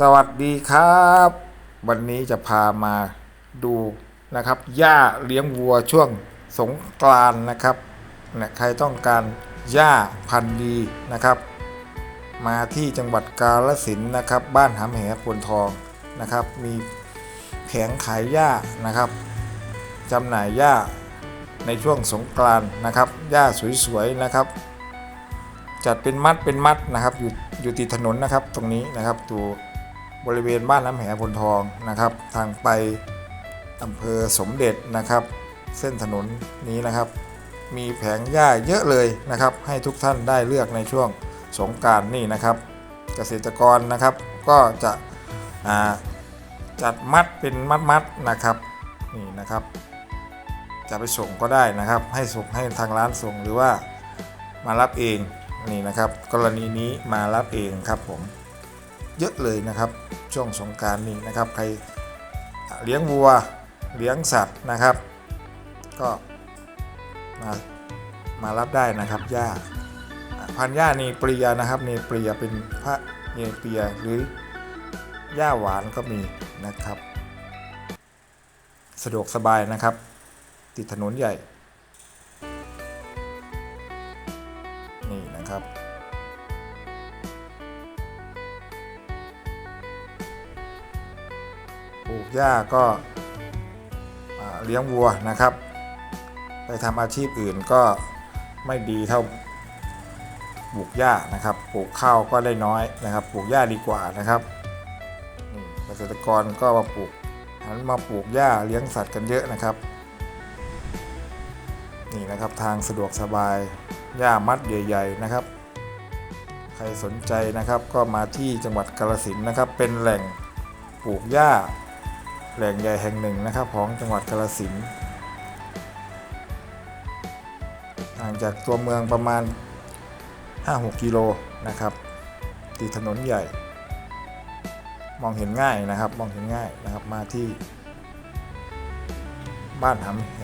สวัสดีครับ วันนี้จะพามาดูนะครับหญ้าเลี้ยงวัวช่วงสงกรานนะครับนะใครต้องการหญ้าพันธุ์ดีนะครับ มาที่จังหวัดกาฬสินธุ์นะครับ บ้านหำแหพวนทองนะครับ มีแผงขายหญ้านะครับจำหน่ายหญ้าในช่วงสงกรานนะครับหญ้าสวยๆนะครับ จัดเป็นมัดเป็นมัดนะครับอยู่อยู่ติดถนนนะครับตรงนี้นะครับตัว บริเวณบ้านน้ำแหพลทองนะครับ ทางไปอำเภอสมเด็จนะครับ เส้นถนนนี้นะครับ มีแผงหญ้าเยอะเลยนะครับ ให้ทุกท่านได้เลือกในช่วงสงการนี่นะครับ เกษตรกรนะครับก็จะจัดมัดเป็นมัดมัดนะครับนี่นะครับ จะไปส่งก็ได้นะครับ ให้ส่งให้ทางร้านส่งหรือว่ามารับเองนี่นะครับ กรณีนี้มารับเองครับผม เยอะเลยนะครับ ช่วงสงการนี้นะครับ ใครเลี้ยงวัวเลี้ยงสัตว์นะครับ ก็มามารับได้นะครับหญ้าอ่าพันหญ้านี่เปรียนะครับนี่เปรียเป็นพระเนเปียหรือหญ้าหวานก็มีนะครับ สะดวกสบายนะครับ ติดถนนใหญ่ นี่นะครับ ลูกหญ้าก็เลี้ยงวัวนะครับ ไปทำอาชีพอื่นก็ไม่ดีเท่าปลูกหญ้านะครับ ปลูกข้าวก็ได้น้อยนะครับ ปลูกหญ้าดีกว่านะครับเกษตรกรก็มาปลูกหันมาปลูกหญ้าเลี้ยงสัตว์กันเยอะนะครับ นี่นะครับทางสะดวกสบายหญ้ามัดใหญ่ ๆนะครับ ใครสนใจนะครับก็มาที่จังหวัดกาฬสินนะครับ เป็นแหล่งปลูกหญ้า แหล่งใหญ่แห่งหนึ่งนะครับของจังหวัดกาฬสินธุ์ห่างจากตัวเมืองประมาณ 5-6 กิโลนะครับติดถนนใหญ่ มองเห็นง่ายนะครับ มองเห็นง่ายนะครับมาที่บ้านหำแห